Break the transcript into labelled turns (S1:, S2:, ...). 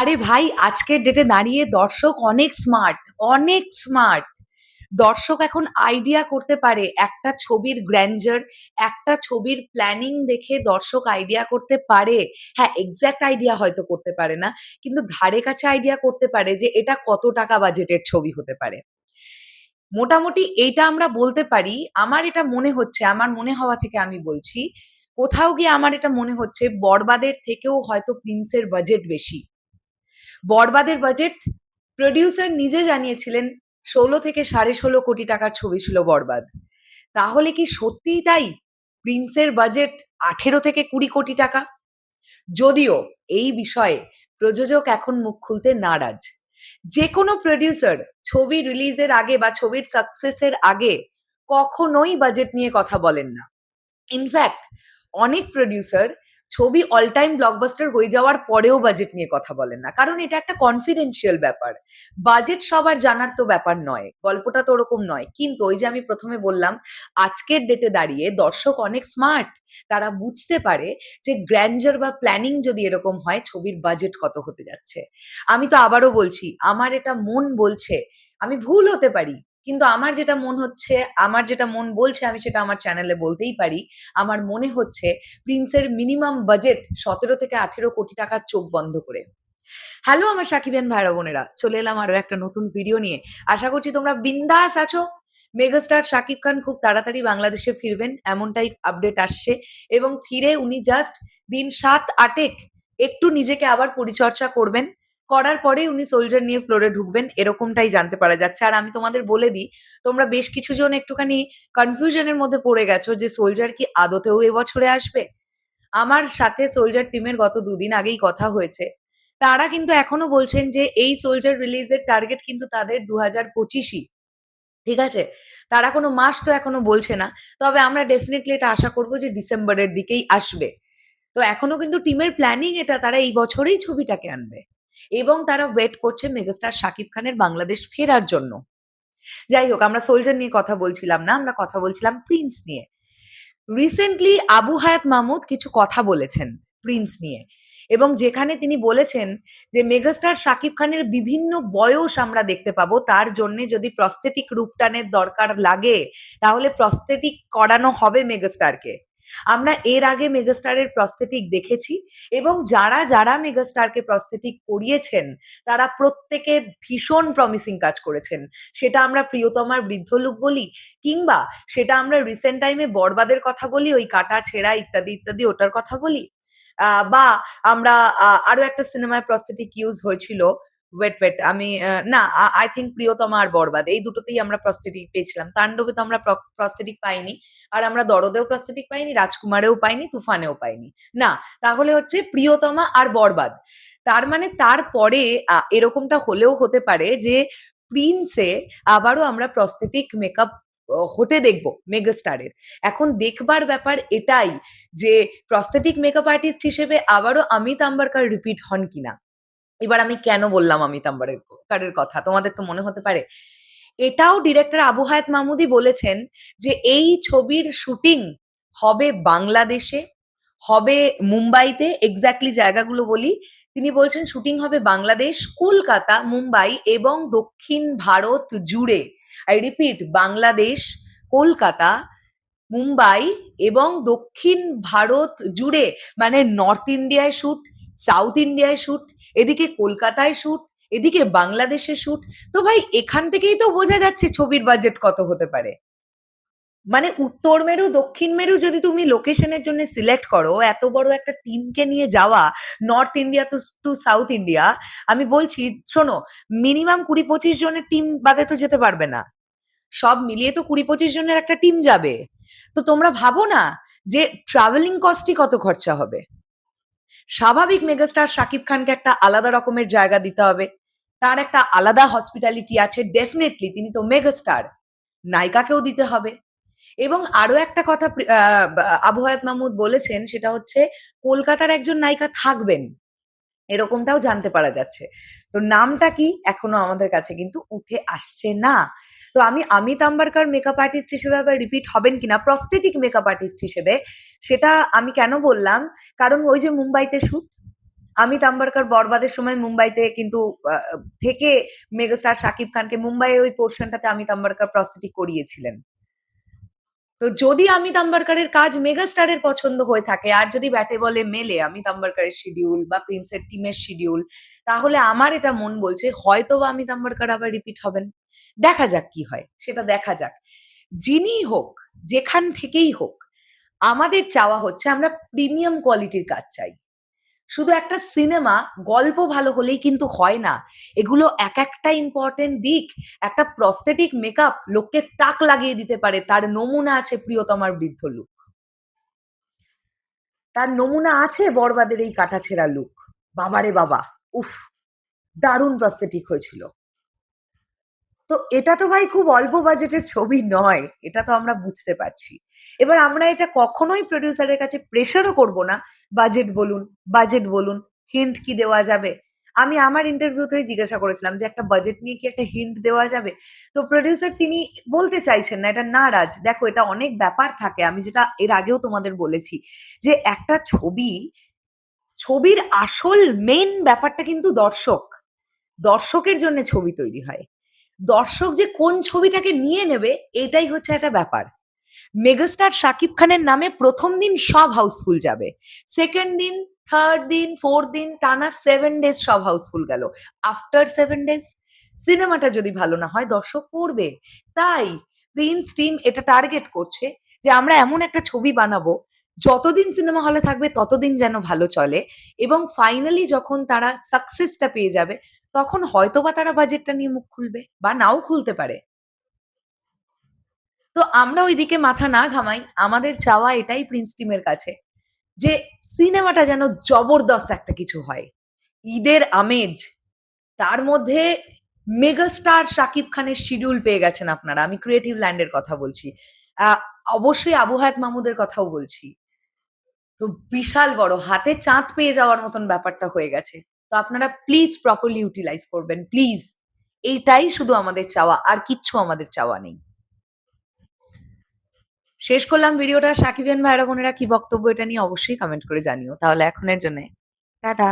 S1: আরে ভাই, আজকের ডেটে দাঁড়িয়ে দর্শক অনেক স্মার্ট অনেক স্মার্ট দর্শক এখন আইডিয়া করতে পারে, একটা ছবির গ্র্যান্ডার একটা ছবির প্ল্যানিং দেখে দর্শক আইডিয়া করতে পারে। হ্যাঁ এক্স্যাক্ট আইডিয়া হয়তো করতে পারে না, কিন্তু ধারে কাছে আইডিয়া করতে পারে যে এটা কত টাকা বাজেটের ছবি হতে পারে। মোটামুটি এইটা আমরা বলতে পারি, আমার এটা মনে হচ্ছে, আমার মনে হওয়া থেকে আমি বলছি, কোথাও গিয়ে আমার এটা মনে হচ্ছে, বরবাদের থেকেও হয়তো প্রিন্সের বাজেট বেশি। বরবাদের বাজেট প্রডিউসার নিজে জানিয়েছিলেন ষোলো থেকে সাড়ে ষোলো কোটি টাকার ছবি ছিল বরবাদ। তাহলে কি সত্যিই তাই? প্রিন্সের বাজেট আঠেরো থেকে কুড়ি কোটি টাকা? যদিও এই বিষয়ে প্রযোজক এখন মুখ খুলতে নারাজ। যে কোনো প্রডিউসার ছবি রিলিজের আগে বা ছবির সাকসেসের আগে কখনোই বাজেট নিয়ে কথা বলেন না। ইনফ্যাক্ট অনেক প্রডিউসার ছবি অল টাইম ব্লকবাস্টার হয়ে যাওয়ার পরেও বাজেট নিয়ে কথা বলেন না। কারণ এটা একটা কনফিডেন্সিয়াল ব্যাপার। বাজেট সবার জানার তো ব্যাপার নয়। গল্পটা তো ওরকম নয়। কিন্তু ওই যে আমি প্রথমে বললাম, আজকের ডেটে দাঁড়িয়ে দর্শক অনেক স্মার্ট তারা বুঝতে পারে যে গ্র্যান্ডার বা প্ল্যানিং যদি এরকম হয়, ছবির বাজেট কত হতে যাচ্ছে। আমি তো আবারও বলছি, আমার এটা মন বলছে। আমি ভুল হতে পারি। কিন্তু আমার যেটা মন হচ্ছে, আমার যেটা মন বলছে আমি সেটা আমার চ্যানেলে বলতেই পারি। আমার মনে হচ্ছে প্রিন্সের মিনিমাম বাজেট সতেরো থেকে আঠেরো কোটি টাকার চোখ বন্ধ করে। হ্যালো আমার সাকিবেন ভাইরা বোনেরা, চলে এলাম আরও একটা নতুন ভিডিও নিয়ে। আশা করছি তোমরা বিন্দাস আছো। মেগাস্টার শাকিব খান খুব তাড়াতাড়ি বাংলাদেশে ফিরবেন, এমনটাই আপডেট আসছে। এবং ফিরে উনি জাস্ট দিন সাত আটেক একটু নিজেকে আবার পরিচর্যা করবেন। করার পরে উনি সোলজার নিয়ে ফ্লোরে ঢুকবেন, এরকমটাই জানতে পারা যাচ্ছে। আর আমি তোমাদের বলে দিই, তোমরা বেশ কিছু জন একটুখানি কনফিউশনের মধ্যে পড়ে গেছো যে সোলজার কি আদতেও এবছরে আসবে? আমার সাথে সোলজার টিমের গত দুদিন আগেই কথা হয়েছে। তারা কিন্তু এখনও বলছেন যে এই সোলজার রিলিজের টার্গেট কিন্তু তাদের দু হাজার পঁচিশই। ঠিক আছে? তারা কোনো মাস তো এখনও বলছে না। তবে আমরা ডেফিনেটলি এটা আশা করব যে ডিসেম্বরের দিকেই আসবে। তো এখনও কিন্তু টিমের প্ল্যানিং এটা, তারা এই বছরেই ছবিটাকে আনবে। এবং তারা ওয়েট করছে মেগাস্টার শাকিব খানের বাংলাদেশ ফেরার জন্য। যাই হোক, আমরা সোলজার নিয়ে কথা বলছিলাম না, আমরা কথা বলছিলাম প্রিন্স নিয়ে। রিসেন্টলি আবু হায়াত মাহমুদ কিছু কথা বলেছেন প্রিন্স নিয়ে। এবং যেখানে তিনি বলেছেন যে মেগাস্টার শাকিব খানের বিভিন্ন বয়স আমরা দেখতে পাবো, তার জন্য যদি প্রস্থেটিক রূপটানের দরকার লাগে, তাহলে প্রস্থেটিক করানো হবে মেগাস্টারকে আমরা এর আগে মেগাস্টারের প্রস্থেটিক দেখেছি এবং যারা যারা মেগাস্টারকে প্রস্থেটিক করিয়েছেন তারা প্রত্যেকে ভীষণ প্রমিসিং কাজ করেছেন। সেটা আমরা প্রিয়তমার বৃদ্ধ লোক বলি কিংবা সেটা আমরা রিসেন্ট টাইমে বরবাদের কথা বলি, ওই কাটা, ছেঁড়া ইত্যাদি ইত্যাদি ওটার কথা বলি। বা আমরা আরও একটা সিনেমায় প্রস্থেটিক ইউজ হয়েছিল ওয়েট ওয়েট আমি না আই থিঙ্ক প্রিয়তমা আর বরবাদ, এই দুটোতেই আমরা প্রস্থেটিক পেয়েছিলাম। তাণ্ডবে তো আমরা প্রস্থেটিক পাইনি। আর আমরা দরদেও প্রস্থেটিক পাইনি, রাজকুমারেও পাইনি, তুফানেও পাইনি। না, তাহলে হচ্ছে প্রিয়তমা আর বরবাদ। তার মানে তারপরে এরকমটা হলেও হতে পারে যে প্রিন্সে আবারও আমরা প্রস্থেটিক মেকআপ হতে দেখব মেগাস্টারের এখন দেখবার ব্যাপার এটাই যে প্রস্থেটিক মেকআপ আর্টিস্ট হিসেবে আবারও অমিত আম্বারকার রিপিট হন কিনা। এবার আমি কেন বললাম অমিত আম্বারকারের কথা? তোমাদের তো মনে হতে পারে। এটাও ডিরেক্টর আবু হায়াত মাহমুদি বলেছেন যে, এই ছবির শুটিং হবে বাংলাদেশে, হবে মুম্বাইতে, এক্স্যাক্টলি জায়গাগুলো বলি। তিনি বলছেন, শুটিং হবে বাংলাদেশ, কলকাতা, মুম্বাই এবং দক্ষিণ ভারত জুড়ে। আই রিপিট বাংলাদেশ, কলকাতা, মুম্বাই এবং দক্ষিণ ভারত জুড়ে। মানে নর্থ ইন্ডিয়ায় শুট সাউথ ইন্ডিয়ায় শুট, এদিকে কলকাতায় শুট, এদিকে বাংলাদেশে শুট। তো ভাই, এখান থেকেই তো বোঝা যাচ্ছে ছবির বাজেট কত হতে পারে। মানে উত্তর মেরু, দক্ষিণ মেরু যদি তুমি লোকেশনের জন্য সিলেক্ট করো, এত বড় একটা টিমকে নিয়ে যাওয়া north India to to south India আমি বলছি, শোনো মিনিমাম কুড়ি পঁচিশ জনের টিম বাদে তো যেতে পারবে না। সব মিলিয়ে তো কুড়ি পঁচিশ জনের একটা টিম যাবে। তো তোমরা ভাবো না যে ট্রাভেলিং কস্টই কত খরচা হবে। স্বাভাবিক মেগাস্টার শাকিব খানকে একটা আলাদা রকমের জায়গা দিতে হবে। তার একটা আলাদা হসপিটালিটি আছে ডেফিনেটলি তিনি তো মেগাস্টার। নায়িকাকেও দিতে হবে। এবং আরও একটা কথা প্রি- আহ, আবু হায়াত মাহমুদ বলেছেন সেটা হচ্ছে কলকাতার একজন নায়িকা থাকবেন। এরকমটাও জানতে পারা যাচ্ছে। তো নামটা কি এখনও আমাদের কাছে কিন্তু উঠে আসছে না। তো আমি অমিত আম্বারকার মেকআপ আর্টিস্ট হিসেবে আবার রিপিট হবেন কিনা প্রস্থেটিক মেকআপ আর্টিস্ট হিসেবে, সেটা আমি কেন বললাম কারণ ওই যে মুম্বাইতে শুট অমিত আম্বারকর বরবাদের সময় মুম্বাইতে কিন্তু থেকে মেগাস্টার শাকিব খানকে মুম্বাইয়ের ওই পোর্শনটাতে অমিত আম্বারকর প্রস্থেটিক করিয়েছিলেন। তো যদি অমিত আম্বারকরের কাজ মেগাস্টারের পছন্দ হয়ে থাকে, আর যদি ব্যাটে বলে মেলে অমিত আম্বারকরের শিডিউল বা প্রিন্সের টিমের শিডিউল তাহলে আমার এটা মন বলছে হয়তো বা অমিত আম্বারকর আবার রিপিট হবেন। দেখা যাক কি হয়, সেটা দেখা যাক। যিনি হোক, যেখান থেকেই হোক, আমাদের চাওয়া হচ্ছে আমরা প্রিমিয়াম কোয়ালিটির কাজ চাই। শুধু একটা সিনেমা গল্প ভালো হলেই কিন্তু হয় না। এগুলো এক একটা ইম্পোর্টেন্ট দিক। একটা প্রস্থেটিক মেকআপ লোককে তাক লাগিয়ে দিতে পারে। তার নমুনা আছে 'প্রিয়তমার বৃদ্ধ লুক'। তার নমুনা আছে 'বরবাদের' এই কাটাছেঁড়া লুক। বাবারে বাবা! উফ! দারুণ প্রস্থেটিক হয়েছিল। তো এটা তো ভাই খুব অল্প বাজেটের ছবি নয়। এটা তো আমরা বুঝতে পারছি। এবার আমরা এটা কখনোই প্রোডিউসারের কাছে প্রেশারও করব না। বাজেট বলুন, বাজেট বলুন, হিন্ট কি দেওয়া যাবে? আমি আমার ইন্টারভিউতেই জিজ্ঞাসা করেছিলাম যে, "একটা বাজেট নিয়ে কি একটা হিন্ট দেওয়া যাবে?" তো প্রোডিউসার তিনি বলতে চাইছেন না। এটা নারাজ। দেখো এটা অনেক ব্যাপার থাকে। আমি যেটা এর আগেও তোমাদের বলেছি যে, একটা ছবি, ছবির আসল মেন ব্যাপারটা কিন্তু দর্শক। দর্শকের জন্যে ছবি তৈরি হয়। দর্শক যে কোন ছবিটাকে নিয়ে নেবে এটাই হচ্ছে একটা ব্যাপার। মেগাস্টার শাকিব খানের নামে প্রথম দিন সব হাউসফুল যাবে। সেকেন্ড দিন, থার্ড দিন, 4th দিন টানা সেভেন ডেজ সব হাউসফুল গেল। আফটার সেভেন ডেজ সিনেমাটা যদি ভালো না হয় দর্শক পড়বে। তাই প্রিন্স টিম এটা টার্গেট করছে যে আমরা এমন একটা ছবি বানাবো যতদিন সিনেমা হলে থাকবে ততদিন যেন ভালো চলে এবং ফাইনালি যখন তারা সাকসেসটা পেয়ে যাবে তখন হয়তোবা তারা বাজেটটা নিয়ে মুখ খুলবে বা নাও খুলতে পারে। তো আমরা ওইদিকে মাথা না ঘামাই। আমাদের চাওয়া এটাই প্রিন্স টিমের কাছে যে সিনেমাটা যেন জবরদস্ত একটা কিছু হয়। ঈদের আমেজ। তার মধ্যে মেগাস্টার শাকিব খানের শিডিউল পেয়ে গেছেন আপনারা। আমি ক্রিয়েটিভ ল্যান্ড এর কথা বলছি। অবশ্যই আবু হায়াত মাহমুদের কথাও বলছি। তো বিশাল বড়, হাতে চাঁদ পেয়ে যাওয়ার মতন ব্যাপারটা হয়ে গেছে। তো আপনারা প্লিজ প্রপারলি ইউটিলাইজ করবেন। প্লিজ। এইটাই শুধু আমাদের চাওয়া। আর কিচ্ছু আমাদের চাওয়া নেই। শেষ করলাম ভিডিওটা। সাকিবিয়ান ভাইরা বোনেরা কি বক্তব্য এটা নিয়ে অবশ্যই কমেন্ট করে জানিও। তাহলে এখনের জন্য টাটা।